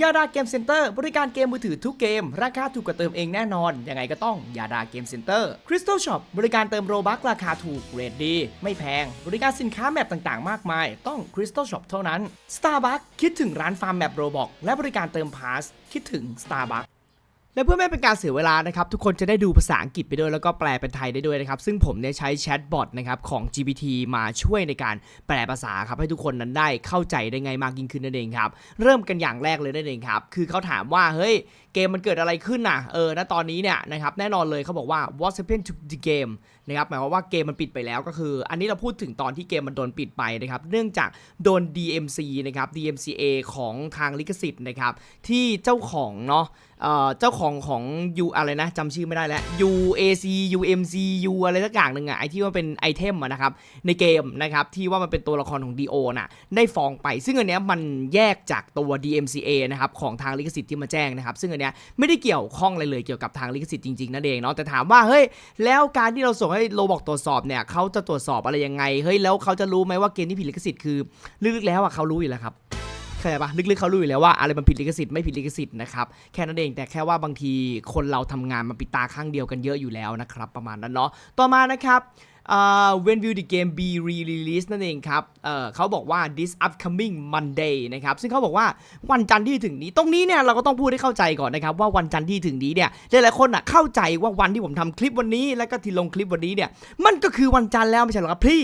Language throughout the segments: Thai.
ยาดาเกมเซ็นเตอร์บริการเกมมือถือทุกเกม ราคาถูกกว่าเติมเองแน่นอน ยังไงก็ต้องยาดาเกมเซ็นเตอร์คริสตัลช็อปบริการเติมโรบัคราคาถูกเรทดี ไม่แพง บริการสินค้าแมปต่างๆ มากมาย ต้องคริสตัลช็อปเท่านั้น Starbucks คิดถึงร้านฟาร์มแมปโรบอกและบริการเติมพาสคิดถึง Starbucks และเพื่อไม่เป็นการเสียเวลานะครับ ทุกคนจะได้ดูภาษาอังกฤษไปด้วยแล้วก็แปลเป็นไทยได้ด้วยนะครับ ซึ่งผมเนี่ยใช้แชทบอทนะครับของ GPT มาช่วยในการแปลภาษาครับให้ทุกคนนั้นได้เข้าใจได้ไงมากยิ่งขึ้นนั่นเองครับเริ่มกันอย่างแรกเลยนั่นเองครับคือเขาถามว่าเฮ้ยเกมมันเกิดอะไรขึ้นน่ะเออณตอนนี้เนี่ยนะครับแน่นอนเลยเขาบอกว่า what happened to the game นะครับหมายความว่าเกมมันปิดไปแล้วก็คือ อันนี้เราพูดถึงตอนที่เกมมันโดนปิดไปนะครับเนื่องจากโดน DMC นะครับ DMCA ของทางลิขสิทธิ์นะครับที่เจ้าของเนาะ เจ้าของของ U อะไรนะจำชื่อไม่ได้แล้ว UAC UMC U อะไรสักอย่างหนึ่งอะไอที่ว่าเป็นไอเทมอะนะครับในเกมนะครับที่ว่ามันเป็นตัวละครของ DO น่ะได้ฟ้องไป ซึ่งอันเนี้ยมันแยกจากตัว DMCA นะครับของทางลิขสิทธิ์ที่มาแจ้งนะครับซึ่งอันเนี้ยไม่ได้เกี่ยวข้องอะไรเลยเกี่ยวกับทางลิขสิทธิ์จริงๆนั่นเองเนาะแต่ถามว่าเฮ้ยแล้วการที่เราส่งให้โรบอกตรวจสอบเนี่ยเขาจะตรวจสอบอะไรยังไงเฮ้ยแล้วเขาจะรู้ไหมว่าเกมที่ผิดลิขสิทธิ์คือลึกๆแล้วอะเขารู้อยู่แล้วครับ เข้าใจปะลึกๆเขารู้อยู่แล้วว่าอะไรมันผิดลิขสิทธิ์ไม่ผิดลิขสิทธิ์นะครับแค่นั้นเองแต่แค่ว่าบางทีคนเราทำงานมาปิดตาข้างเดียวกันเยอะอยู่แล้วนะครับประมาณนั้นเนาะต่อมานะครับอ่า when will the game be re-released นั่นเองครับเออเขาบอกว่า this upcoming Monday นะครับ ซึ่งเขาบอกว่าวันจันทร์ที่ถึงนี้ ตรงนี้เนี่ยเราก็ต้องพูดให้เข้าใจก่อนนะครับ ว่าวันจันทร์ที่ถึงนี้เนี่ยหลายๆคนอะเข้าใจว่าวันที่ผมทำคลิปวันนี้ แล้วก็ที่ลงคลิปวันนี้เนี่ยมันก็คือวันจันทร์แล้วไม่ใช่หรอครับพี่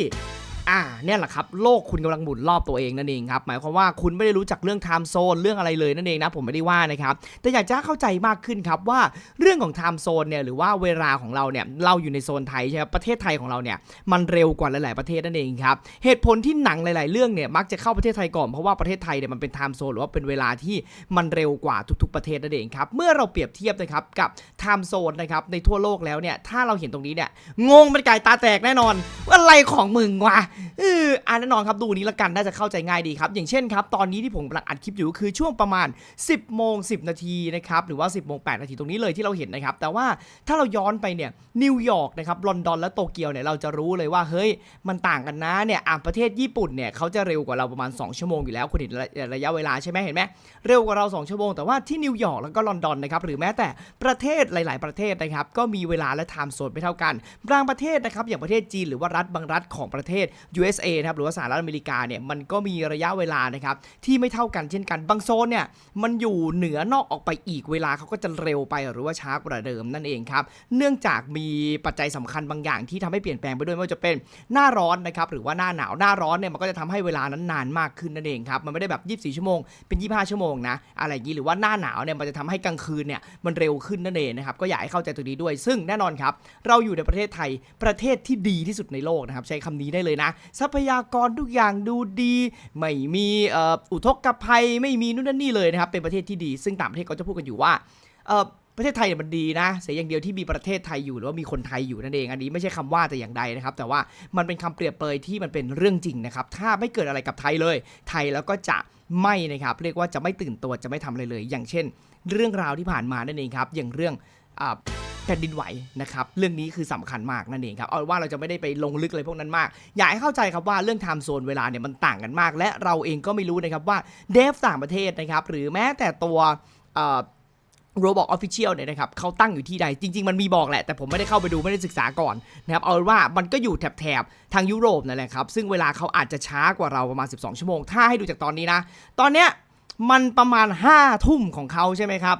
อ่าเนี่ยแหละครับโลกคุณกำลังหมุนรอบตัวเองนั่นเองครับหมายความว่าคุณไม่ได้รู้จักเรื่องไทม์โซนเรื่องอะไรเลยนั่นเองนะผมไม่ได้ว่านะครับแต่อยากจะให้เข้าใจมากขึ้นครับว่าเรื่องของไทม์โซนเนี่ยหรือว่าเวลาของเราเนี่ยเราอยู่ในโซนไทยใช่ไหมประเทศไทยของเราเนี่ยมันเร็วกว่าหลาย ๆ ประเทศนั่นเองครับเหตุผลที่หนังหลาย ๆ เรื่องเนี่ยมักจะเข้าประเทศไทยก่อนเพราะว่าประเทศไทยเนี่ยมันเป็นไทม์โซนหรือว่าเป็นเวลาที่มันเร็วกว่าทุก ๆ ประเทศนั่นเองครับเมื่อเราเปรียบเทียบนะครับกับไทม์โซนนะครับในทั่วโลกแล้วเนี่ยถ้าเราเห็นตรงนี้เนี่ยงงเป็นไก่ตาแตกแน่นอนอะไรของมึงวะเอออ่าแน่นอนครับดูนี้ละกันน่าจะเข้าใจง่ายดีครับ อย่างเช่นครับตอนนี้ที่ผมกำลังอัดคลิปอยู่ก็คือช่วงประมาณ 10โมง10 นาทีนะครับหรือว่า 10โมง8นาทีตรงนี้เลยที่เราเห็นนะครับ แต่ว่าถ้าเราย้อนไปเนี่ยนิวยอร์กนะครับลอนดอนและโตเกียวเนี่ยเราจะรู้เลยว่าเฮ้ยมันต่างกันนะเนี่ยอะประเทศญี่ปุ่นเนี่ยเขาจะเร็วกว่าเราประมาณ 2 ชั่วโมงอยู่แล้วคุณเห็นระระยะเวลาใช่ไหมเห็นไหมเร็วกว่าเรา 2 ชั่วโมงแต่ว่าที่นิวยอร์กแล้วก็ลอนดอนนะครับหรือแม้แต่ประเทศหลาย ๆ ประเทศนะครับก็มีเวลาและไทม์โซนไม่เท่ากันบางประเทศนะครับอย่างประเทศจีนหรือว่ารัฐบางรัฐของประเทศ USA นะครับหรือว่าสหรัฐอเมริกาเนี่ยมันก็มีระยะเวลานะครับที่ไม่เท่ากันเช่นกันบางโซนเนี่ยมันอยู่เหนือนอกออกไปอีกเวลาเขาก็จะเร็วไปหรือว่าช้ากว่าเดิมนั่นเองครับเนื่องจากมีปัจจัยสำคัญบางอย่างที่ทำให้เปลี่ยนแปลงไปด้วยไม่ว่าจะเป็นหน้าร้อนนะครับหรือว่าหน้าหนาวหน้าร้อนเนี่ยมันก็จะทำให้เวลานั้นนานมากขึ้นนั่นเองครับมันไม่ได้แบบ 24 ชั่วโมงเป็น 25 ชั่วโมงนะอะไรอย่างนี้หรือว่าหน้าหนาวเนี่ยมันจะทำให้กลางคืนเนี่ยมันเร็วขึ้นนั่นเองนะครับก็อยากให้เข้าใจตรงนี้ด้วย ซึ่งแน่นอนครับเราอยู่ในประเทศไทยประเทศที่ดีที่สุดในโลกนะครับใช้คำนี้ได้เลยนะทรัพยากรทุกอย่างดูดี ไม่มีอ,อ,อุทกภัยไม่มีนู่นนั่นนี่เลยนะครับเป็นประเทศที่ดี ซึ่งต่างประเทศก็จะพูดกันอยู่ว่าประเทศไทยเนี่ยมันดีนะเสียอย่างเดียวที่มีประเทศไทยอยู่หรือว่ามีคนไทยอยู่นั่นเองอันนี้ไม่ใช่คำว่าแต่อย่างใดนะครับ แต่ว่ามันเป็นคำเปรียบเปยที่มันเป็นเรื่องจริงนะครับ ถ้าไม่เกิดอะไรกับไทยเลย ไทยแล้วก็จะไม่นะครับเรียกว่าจะไม่ตื่นตัวจะไม่ทำอะไรเลย อย่างเช่น เรื่องราวที่ผ่านมานั่นเองครับอย่างเรื่องอ่า แผ่นดินไหวนะครับเรื่องนี้คือสำคัญมากนั่นเองครับเอาว่าเราจะไม่ได้ไปลงลึกอะไรพวกนั้นมาก อยากให้เข้าใจครับว่าเรื่องไทม์โซนเวลาเนี่ยมันต่างกันมาก และเราเองก็ไม่รู้นะครับว่าเดฟต่างประเทศนะครับหรือแม้แต่ตัวโรบอกออฟฟิเชียลเนี่ยนะครับเขาตั้งอยู่ที่ใด จริง ๆ มันมีบอกแหละ แต่ผมไม่ได้เข้าไปดูไม่ได้ศึกษาก่อนนะครับเอาว่ามันก็อยู่แถบๆ ทางยุโรปนั่นแหละครับ ซึ่งเวลาเขาอาจจะช้ากว่าเราประมาณ 12 ชั่วโมง ถ้าให้ดูจากตอนนี้นะ ตอนเนี้ยมันประมาณ 5 ทุ่มของเขาใช่ไหมครับ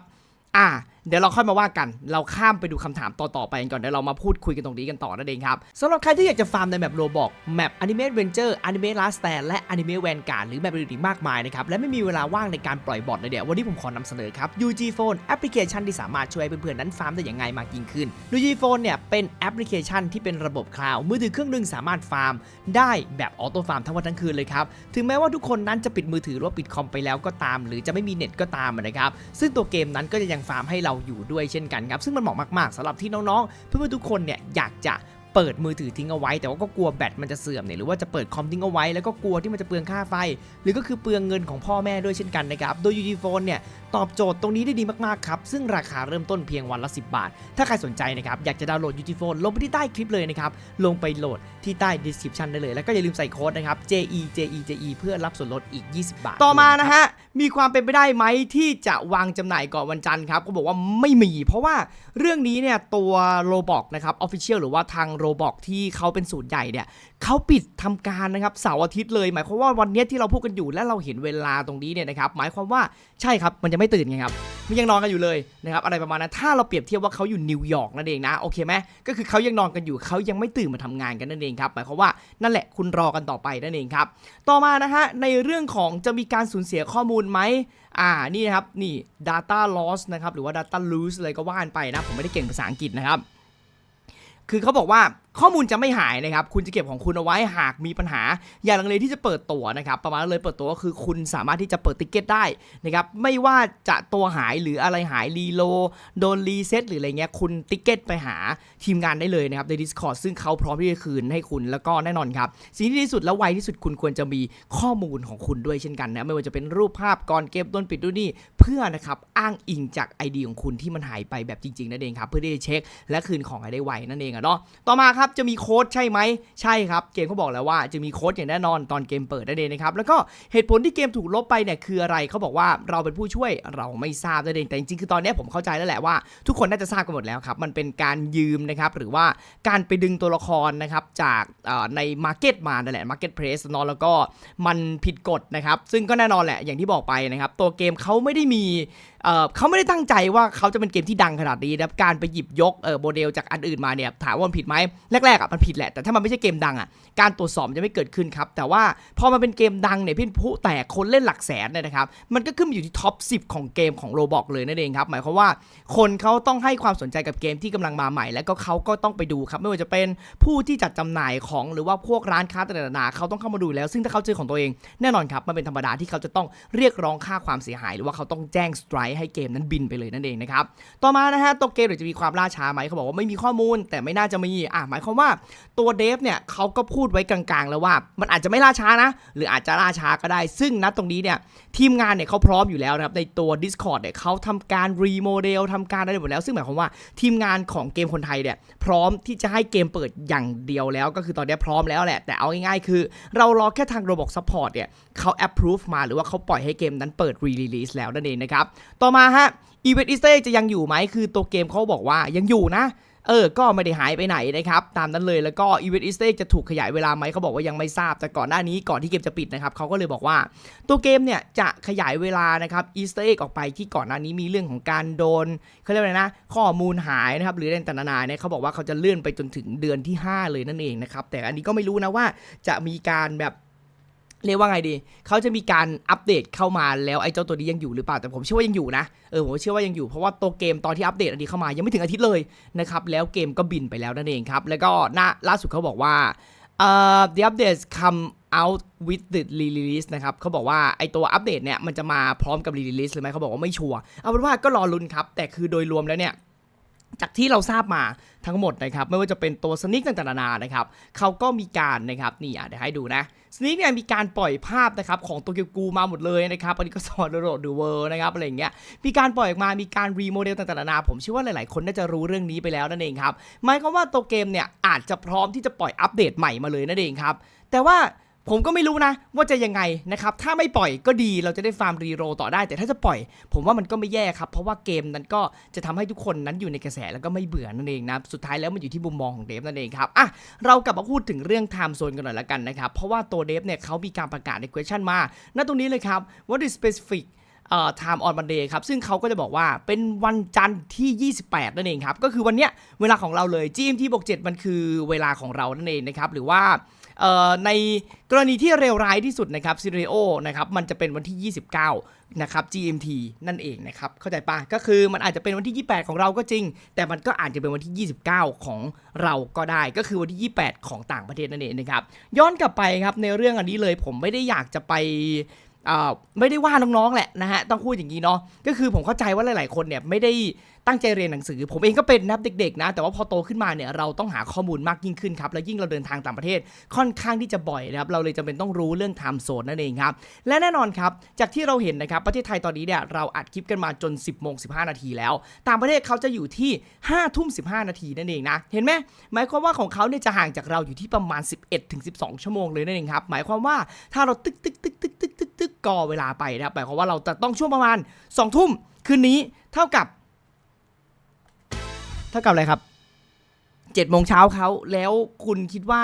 อ่า เดี๋ยวเราค่อยมาว่ากัน เราข้ามไปดูคำถามต่อๆไปกันก่อนเดี๋ยวเรามาพูดคุยกันตรงนี้กันต่อนั่นเองครับสำหรับใครที่อยากจะฟาร์มในแมปโรบอกแมปอนิเมะเวนเจอร์อนิเมะลาสแตนและอนิเมะแวนการ์ดหรือแมปอื่นๆอีกมากมายนะครับและไม่มีเวลาว่างในการปล่อยบอทเลยเดี๋ยววันนี้ผมขอนำเสนอครับ UG Phone แอปพลิเคชันที่สามารถช่วยเพื่อนๆนั้นฟาร์มได้อย่างง่ายมากยิ่งขึ้น UG Phone เนี่ยเป็นแอปพลิเคชันที่เป็นระบบคลาวด์มือถือเครื่องหนึงสามารถฟาร์ม ได้แบบออโต้ฟาร์มทั้งวันทั้งคืนเลยครับถึงแม้ว่าทุกคนนั้นจะปิดมือถือหรือว่าปิดคอมไปแล้วก็ตาม หรือจะไม่มีเน็ตก็ตามนะครับซึ่งตัวเกมนั้นก็จะยังฟาร์มให้เราอยู่ด้วยเช่นกันครับซึ่งมันเหมาะมากๆสำหรับที่น้องๆ เพื่อนๆทุกคนเนี่ยอยากจะเปิดมือถือทิ้งเอาไว้ แต่ว่าก็กลัวแบตมันจะเสื่อมเนี่ยหรือว่าจะเปิดคอมทิ้งเอาไว้แล้วก็กลัวที่มันจะเปลืองค่าไฟ หรือก็คือเปลืองเงินของพ่อแม่ด้วยเช่นกันนะครับโดย UG Phone เนี่ยตอบโจทย์ตรงนี้ได้ดีมากๆครับ ซึ่งราคาเริ่มต้นเพียงวันละ 10 บาท ถ้าใครสนใจนะครับ อยากจะดาวน์โหลด UG Phone ลงไปที่ใต้คลิปเลยนะครับ ลงไปโหลดที่ใต้ description ได้เลย แล้วก็อย่าลืมใส่โค้ดนะครับ JE JE JE เพื่อรับส่วนลดอีก 20 บาท ต่อมานะฮะ มีความเป็นไปได้ไหมที่จะวางจำหน่ายก่อนวันจันทร์ครับก็บอกว่าไม่มี เพราะว่าเรื่องนี้เนี่ยตัวโรบอกนะครับออฟฟิเชียลหรือว่าทางโรบอกที่เขาเป็นศูนย์ใหญ่เนี่ยเขาปิดทำการนะครับเสาร์อาทิตย์เลยหมายความว่าวันนี้ที่เราพูดกันอยู่และเราเห็นเวลาตรงนี้เนี่ยนะครับหมายความว่าใช่ครับมันจะไม่ตื่นไงครับมันยังนอนกันอยู่เลยนะครับอะไรประมาณนั้นถ้าเราเปรียบเทียบว่าเขาอยู่นิวยอร์กนั่นเองนะโอเคไหมก็คือเขายังนอนกันอยู่เขายังไม่ตื่นมาทำงานกันนั่นเองครับหมายความว่านั่นแหละคุณรอกันต่อไปนั่นเองครับต่อมานะฮะในเรื่องของจะมีการสูญเสียข้อมูลไหมอ่านี่นะครับนี่ data loss นะครับหรือว่า data lose เลยก็ว่านไปนะผมไม่ได้เก่งภาษาอังกฤษนะครับ คือเขาบอกว่าข้อมูลจะไม่หายนะครับ คุณจะเก็บของคุณเอาไว้หากมีปัญหา อย่าลังเลที่จะเปิดตัวนะครับ ประมาณนั้นเลยเปิดตัวก็คือคุณสามารถที่จะเปิดติกเก็ตได้นะครับ ไม่ว่าจะตัวหายหรืออะไรหายรีโลโดนรีเซ็ตหรืออะไรเงี้ย คุณติกเก็ตไปหาทีมงานได้เลยนะครับใน Discord ซึ่งเขาพร้อมที่จะคืนให้คุณ แล้วก็แน่นอนครับ สิ่งที่ดีที่สุดและไวที่สุดคุณควรจะมีข้อมูลของคุณด้วยเช่นกันนะ ไม่ว่าจะเป็นรูปภาพก่อนเกมต้นปิดด้วยนี่ เพื่อนะครับอ้างอิงจาก ID ของคุณที่มันหายไปแบบจริงๆนั่นเองครับ เพื่อที่จะเช็ค และคืนของให้ได้ไวนั่นเองอะเนาะต่อมาครับจะมีโค้ดใช่ไหมใช่ครับเกมเขาบอกแล้วว่าจะมีโค้ดอย่างแน่นอนตอนเกมเปิดนั่นเองนะครับแล้วก็เหตุผลที่เกมถูกลบไปเนี่ยคืออะไรเขาบอกว่าเราเป็นผู้ช่วยเราไม่ทราบนั่นเองแต่จริงๆคือตอนนี้ผมเข้าใจแล้วแหละว่า ทุกคนน่าจะทราบกันหมดแล้วครับมันเป็นการยืมนะครับหรือว่าการไปดึงตัวละครนะครับจากในมาร์เก็ตมานั่นแหละมาร์เก็ตเพรสนาะแล้วก็มันผิดกฎนะครับซึ่งก็แน่นอนแหละอย่างที่บอกไปนะครับตัวเกมเขาไม่ได้มี เขาไม่ได้ตั้งใจว่าเขาจะเป็นเกมที่ดังขนาดนี้นะครับการไปหยิบยกโมเดลจากอันอื่นมาเนี่ยถามว่ามันผิดไหมแรกๆอะมันผิดแหละแต่ถ้ามันไม่ใช่เกมดังอะการตรวจสอบจะไม่เกิดขึ้นครับแต่ว่าพอมันเป็นเกมดังเนี่ยพี่ผู้แตกคนเล่นหลักแสนเนี่ยนะครับมันก็ขึ้นอยู่ที่ท็อป 10 ของเกมของโรบอกเลยนั่นเองครับหมายความว่าคนเขาต้องให้ความสนใจกับเกมที่กำลังมาใหม่ แล้วก็เขาก็ต้องไปดูครับไม่ว่าจะเป็นผู้ที่จัดจำหน่ายของหรือว่าพวกร้านค้าต่างๆเขาต้องเข้ามาดูแล้ว ซึ่งถ้าเขาเจอของตัวเองแน่นอนครับมันเป็นธรรมดาที่เขาจะต้องเรียกร้องค่าความเสียหาย หรือว่าเขาต้องแจ้งสไตรให้เกมนั้นบินไปเลยนั่นเองนะครับ ต่อมานะฮะตัวเกมเดี๋ยวจะมีความล่าช้าไหมเขาบอกว่าไม่มีข้อมูล แต่ไม่น่าจะมีอะหมายความว่าตัวเดฟเนี่ยเขาก็พูดไว้กลางๆ แล้วว่า มันอาจจะไม่ล่าช้านะ หรืออาจจะล่าช้าก็ได้ ซึ่งณตรงนี้เนี่ยทีมงานเนี่ยเขาพร้อมอยู่แล้วนะครับในตัว Discord เนี่ยเขาทำการรีโมเดลทำการอะไรหมดแล้ว ซึ่งหมายความว่าทีมงานของเกมคนไทยเนี่ยพร้อมที่จะให้เกมเปิดอย่างเดียวแล้ว ก็คือตอนนี้พร้อมแล้วแหละ แต่เอาง่ายๆคือ เรารอแค่ทาง Roblox Support เนี่ยเขา approve มาหรือว่าเขาปล่อยให้เกมนั้นเปิด re-release แล้วนั่นเองนะครับต่อมาฮะ Event Easter Egg จะยังอยู่ไหมคือตัวเกมเขาบอกว่ายังอยู่นะ เออ ก็ไม่ได้หายไปไหนนะครับ ตามนั้นเลยแล้วก็ Event Easter Egg จะถูกขยายเวลาไหมเขาบอกว่ายังไม่ทราบ แต่ก่อนหน้านี้ก่อนที่เกมจะปิดนะครับเขาก็เลยบอกว่า ตัวเกมเนี่ยจะขยายเวลานะครับ Easter Egg ออกไปที่ก่อนหน้านี้มีเรื่องของการโดนเขาเรียกว่าอะไรนะ ข้อมูลหายนะครับหรืออะไรต่างๆนานเนี่ยเขาบอกว่าเขาจะเลื่อนไปจนถึงเดือนที่ 5 เลยนั่นเองนะครับแต่อันนี้ก็ไม่รู้นะว่าจะมีการแบบ เรียกว่าไงดี เขาจะมีการอัปเดตเข้ามาแล้วไอ้เจ้าตัวนี้ยังอยู่หรือเปล่า แต่ผมเชื่อว่ายังอยู่นะ เออผมเชื่อว่ายังอยู่ เพราะว่าตัวเกมตอนที่อัปเดตอันนี้เข้ามายังไม่ถึงอาทิตย์เลยนะครับ แล้วเกมก็บินไปแล้วนั่นเองครับ แล้วก็หน้าล่าสุดเขาบอกว่า เอ่อ the updates come out with the release นะครับ เขาบอกว่าไอตัวอัปเดตเนี่ยมันจะมาพร้อมกับ release เลยไหมเขาบอกว่าไม่ชัวร์ เอาเป็นว่าก็รอลุ้นครับ แต่คือโดยรวมแล้วเนี่ย จากที่เราทราบมาทั้งหมดนะครับไม่ว่าจะเป็นตัวสนิกต่างๆนานานะครับเขาก็มีการนะครับนี่อะเดี๋ยวให้ดูนะสนิกเนี่ยมีการปล่อยภาพนะครับของตัวเกียวกูมาหมดเลยนะครับอันนี้ก็สอนโรดดูเวอร์นะครับอะไรอย่างเงี้ยมีการปล่อยออกมามีการรีโมเดลต่างๆนานาผมเชื่อว่าหลายๆคนน่าจะรู้เรื่องนี้ไปแล้วนั่นเองครับหมายความว่าตัวเกมเนี่ยอาจจะพร้อมที่จะปล่อยอัปเดตใหม่มาเลยนั่นเองครับแต่ว่า ผมก็ไม่รู้นะ ว่าจะยังไงนะครับ ถ้าไม่ปล่อยก็ดีเราจะได้ฟาร์มรีโรต่อได้ แต่ถ้าจะปล่อย ผมว่ามันก็ไม่แย่ครับ เพราะว่าเกมนั้นก็จะทำให้ทุกคนนั้นอยู่ในกระแสแล้วก็ไม่เบื่อนั่นเองนะ สุดท้ายแล้วมันอยู่ที่มุมมองของเดฟนั่นเองครับ อะ เรากลับมาพูดถึงเรื่องไทม์โซนกันหน่อยละกันนะครับ เพราะว่าตัวเดฟเนี่ยเขามีการประกาศใน question มา ณ ตรงนี้เลยครับ what is specific เอ่อ time on Monday ครับ ซึ่งเขาก็จะบอกว่าเป็นวันจันทร์ที่ 28 นั่นเองครับ ก็คือวันเนี้ยเวลาของเราเลย GMT บวก7มันคือเวลาของเรานั่นเองนะครับ หรือว่าเอ่อในกรณีที่เลวร้ายที่สุดนะครับซีเรโอนะครับมันจะเป็นวันที่ 29 นะครับ GMT นั่นเองนะครับ เข้าใจปะก็คือมันอาจจะเป็นวันที่ 28 ของเราก็จริง แต่มันก็อาจจะเป็นวันที่ 29 ของเราก็ได้ ก็คือวันที่ 28 ของต่างประเทศนั่นเองนะครับ ย้อนกลับไปครับในเรื่องอันนี้เลยผมไม่ได้อยากจะไป ไม่ได้ว่าน้องๆแหละนะฮะต้องพูดอย่างนี้เนาะก็คือผมเข้าใจว่าหลายๆคนเนี่ยไม่ได้ตั้งใจเรียนหนังสือ ผมเองก็เป็นนับเด็กๆนะ แต่ว่าพอโตขึ้นมาเนี่ยเราต้องหาข้อมูลมากยิ่งขึ้นครับ แล้วยิ่งเราเดินทางต่างประเทศค่อนข้างที่จะบ่อยนะครับ เราเลยจำเป็นต้องรู้เรื่องไทม์โซนนั่นเองครับ และแน่นอนครับ จากที่เราเห็นนะครับ ประเทศไทยตอนนี้เนี่ยเราอัดคลิปกันมาจน 10โมง15นาทีแล้ว ต่างประเทศเขาจะอยู่ที่5ทุ่ม15นาทีนั่นเองนะ เห็นไหมหมายความว่าของเขาเนี่ยจะห่างจากเราอยู่ที่ประมาณ 11ถึง12ชั่วโมงเลยนั่นเองครับ หมายความว่าถ้าเราตึกตึกตึกตึ ก็เวลาไปนะครับแปลว่าเราจะต้องช่วงประมาณ2ทุ่มคืนนี้เท่ากับ เท่ากับอะไรครับ7จ็ดโมงเช้าเขาแล้วคุณคิดว่า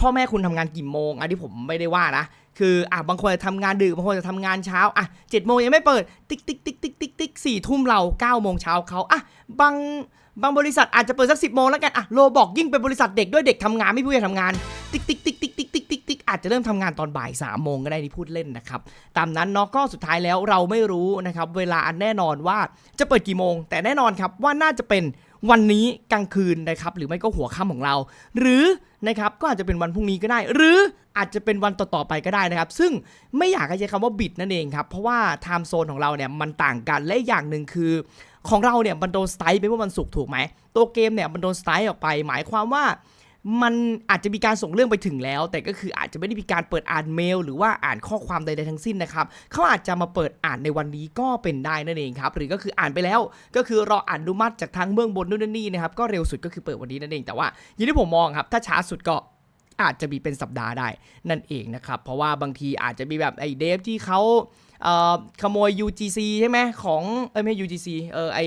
พ่อแม่คุณทำงานกี่โมงอันที่ผมไม่ได้ว่านะคืออะบางคนจะทำงานดึกบางคนจะทำงานเช้าอะเจ็ดโมงยังไม่เปิด ติ๊กติ๊กติ๊กติ๊กติ๊กติ๊กสี่ทุ่มเราเก้าโมงเช้าเขาอะบางบางบริษัทอาจจะเปิดสักสิบโมงแล้วกันอะโลบอกยิ่งเป็นบริษัทเด็กด้วยเด็กทำงานไม่ผู้ใหญ่ทำงาน ติ๊กติ๊กติ๊กติ๊ก อาจจะเริ่มทำงานตอนบ่ายสามโมงก็ได้นี่พูดเล่นนะครับตามนั้นเนาะก็สุดท้ายแล้วเราไม่รู้นะครับเวลาอันแน่นอนว่าจะเปิดกี่โมง แต่แน่นอนครับว่าน่าจะเป็นวันนี้กลางคืนนะครับหรือไม่ก็หัวค่ำของเรา หรือนะครับก็อาจจะเป็นวันพรุ่งนี้ก็ได้ หรืออาจจะเป็นวันต่อๆไปก็ได้นะครับ ซึ่งไม่อยากให้ใช้คำว่าบิดนั่นเองครับ เพราะว่าไทม์โซนของเราเนี่ยมันต่างกันและอีกอย่างหนึ่งคือ ของเราเนี่ยมันโดนสไตล์ไปเมื่อวันศุกร์ถูกไหมตัวเกมเนี่ยมันโดนสไตล์ออกไป หมายความว่า มันอาจจะมีการส่งเรื่องไปถึงแล้ว แต่ก็คืออาจจะไม่ได้มีการเปิดอ่านเมล หรือว่าอ่านข้อความใดๆทั้งสิ้นนะครับเขาอาจจะมาเปิดอ่านในวันนี้ก็เป็นได้นั่นเองครับ หรือก็คืออ่านไปแล้ว ก็คือรออนุมัติจากทางเบื้องบนนู่นนี่นะครับก็เร็วสุดก็คือเปิดวันนี้นั่นเองแต่ว่าอย่างที่ผมมองครับ ถ้าช้าสุดก็อาจจะมีเป็นสัปดาห์ได้นั่นเองนะครับ เพราะว่าบางทีอาจจะมีแบบไอ้เดฟที่เขาเขโมย UGC ใช่ไหมของเอ้ไม่ UGC เออไอ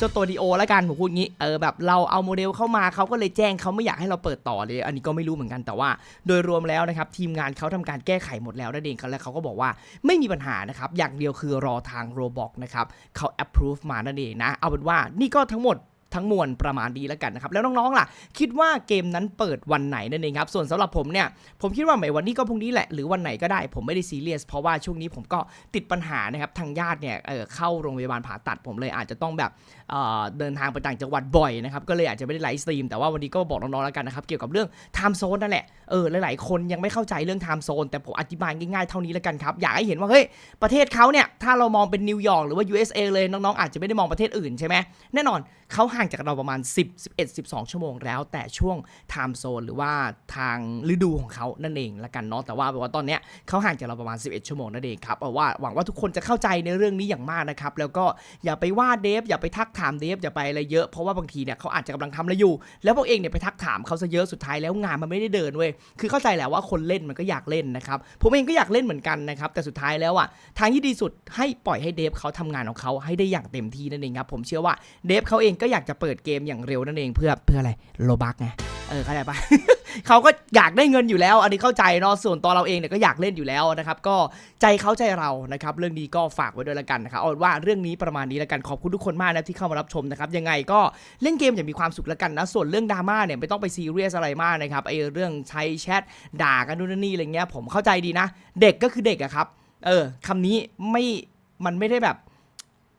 เจ้าตัวดีโอแล้วกันผมพูดงี้เออแบบเราเอาโมเดลเข้ามาเขาก็เลยแจ้งเขาไม่อยากให้เราเปิดต่อเลย อันนี้ก็ไม่รู้เหมือนกันแต่ว่า โดยรวมแล้วนะครับทีมงานเขาทำการแก้ไขหมดแล้วนั่นเองครับแล้วเขาก็บอกว่าไม่มีปัญหานะครับอย่างเดียวคือรอทางโรบอกนะครับเขา approve มานั่นเองนะเอาเป็นว่านี่ก็ทั้งหมด ทั้งมวลประมาณนี้แล้วกันนะครับ แล้วน้องๆล่ะ คิดว่าเกมนั้นเปิดวันไหนนั่นเองครับ ส่วนสำหรับผมเนี่ย ผมคิดว่าไม่วันนี้ก็พรุ่งนี้แหละ หรือวันไหนก็ได้ ผมไม่ได้ซีเรียส เพราะว่าช่วงนี้ผมก็ติดปัญหานะครับทางญาติเนี่ยเเข้าโรงพยาบาลผ่าตัดผมเลยอาจจะต้องแบบเเดินทางไปต่างจังหวัดบ่อยนะครับ ก็เลยอาจจะไม่ได้ไลฟ์สตรีม แต่ว่าวันนี้ก็บอกน้องๆแล้วกันนะครับ เกี่ยวกับเรื่องไทม์โซนนั่นแหละ เออ หลายๆ คนยังไม่เข้าใจเรื่องไทม์โซนแต่ผมอธิบายง่ายๆ เท่านี้แล้วกันครับ อยากให้เห็นว่าเฮ้ย ประเทศเขาเนี่ย ถ้าเรามองเป็นนิวยอร์กหรือว่า USA เลยน้องๆ อาจจะไม่ได้มองประเทศอื่นใช่ไหมแน่นอนเขาห่างจากเราประมาณ 10 11 12 ชั่วโมงแล้วแต่ช่วงไทม์โซนหรือว่าทางฤดูของเขานั่นเองละกันเนาะแต่ว่าแบบว่าตอนเนี้ยเขาห่างจากเราประมาณ 11 ชั่วโมงนั่นเองครับเอาว่าหวังว่าทุกคนจะเข้าใจในเรื่องนี้อย่างมากนะครับแล้วก็อย่าไปว่าเดฟอย่าไปทักถามเดฟอย่าไปอะไรเยอะเพราะว่าบางทีเนี่ยเขาอาจจะกำลังทำอะไรอยู่ แล้วพวกเองเนี่ยไปทักถามเขาซะเยอะสุดท้ายแล้วงานมันไม่ได้เดินเว้ยคือเข้าใจแหละว่าคนเล่นมันก็อยากเล่นนะครับผมเองก็อยากเล่นเหมือนกันนะครับแต่สุดท้ายแล้วอะทางที่ดีสุดให้ปล่อยให้เดฟเขาทำงานของเขาให้ได้อย่างเต็มที่นั่นเองครับผมเชื่อว่าเดฟเขาเองก็อยากจะเปิดเกมอย่างเร็วนั่นเองเพื่อเพื่ออะไรโลบักไงเออเข้าใจปะเขาก็อยากได้เงินอยู่แล้ว อันนี้เข้าใจเนาะส่วนตัวเราเองเนี่ยก็อยากเล่นอยู่แล้วนะครับ ก็ใจเขาใจเรานะครับ เรื่องนี้ก็ฝากไว้ด้วยละกันนะครับเอาว่าเรื่องนี้ประมาณนี้ละกันขอบคุณทุกคนมากนะที่เข้ามารับชมนะครับ ยังไงก็เล่นเกมอย่างมีความสุขละกันนะ ส่วนเรื่องดราม่าเนี่ยไม่ต้องไปซีเรียสอะไรมากนะครับไอ้เรื่องใช้แชทด่ากันนู่นนี่อะไรเงี้ยผมเข้าใจดีนะ เด็กก็คือเด็กอะครับ เออคำนี้ไม่มันไม่ได้แบบ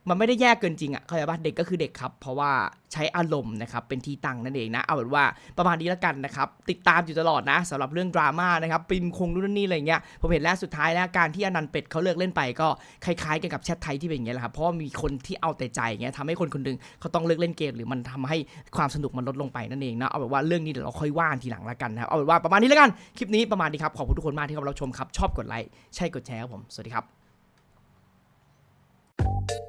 มันไม่ได้แยกเกินจริงอะ่ะเข้าใจปะเด็กก็คือเด็กครับ เพราะว่าใช้อารมณ์นะครับเป็นที่ตั้งนั่นเองนะ เอาเป็นว่าประมาณนี้แล้วกันนะครับ ติดตามอยู่ตลอดนะสำหรับเรื่องดราม่านะครับปิมคงนู่นนี่อะไรเงี้ยผมเห็นแล้วสุดท้ายแล้วการที่อนันต์เป็ดเขาเลิกเล่นไปก็คล้ายๆกันกับแชทไทยที่เป็นอย่างเงี้ยแหละครับเพราะมีคนที่เอาแต่ใจอย่างเงี้ยทำให้คนคนหนึงเขาต้องเลิกเล่นเกมหรือมันทำให้ความสนุกมันลดลงไปนั่นเองนะเอาแบบว่าเรื่องนี้เดี๋ยวเราค่อยว่านทีหลังแล้วกันนะครับเอาเป็นว่าประมาณนี้แล้วกันคลิปนี้ประมาณนี้ครับขอบคุณทุกคนมากที่เข้ามารับชมครับชอบกดไลค์ใช่กดแชร์ครับผมสวัสดีครับ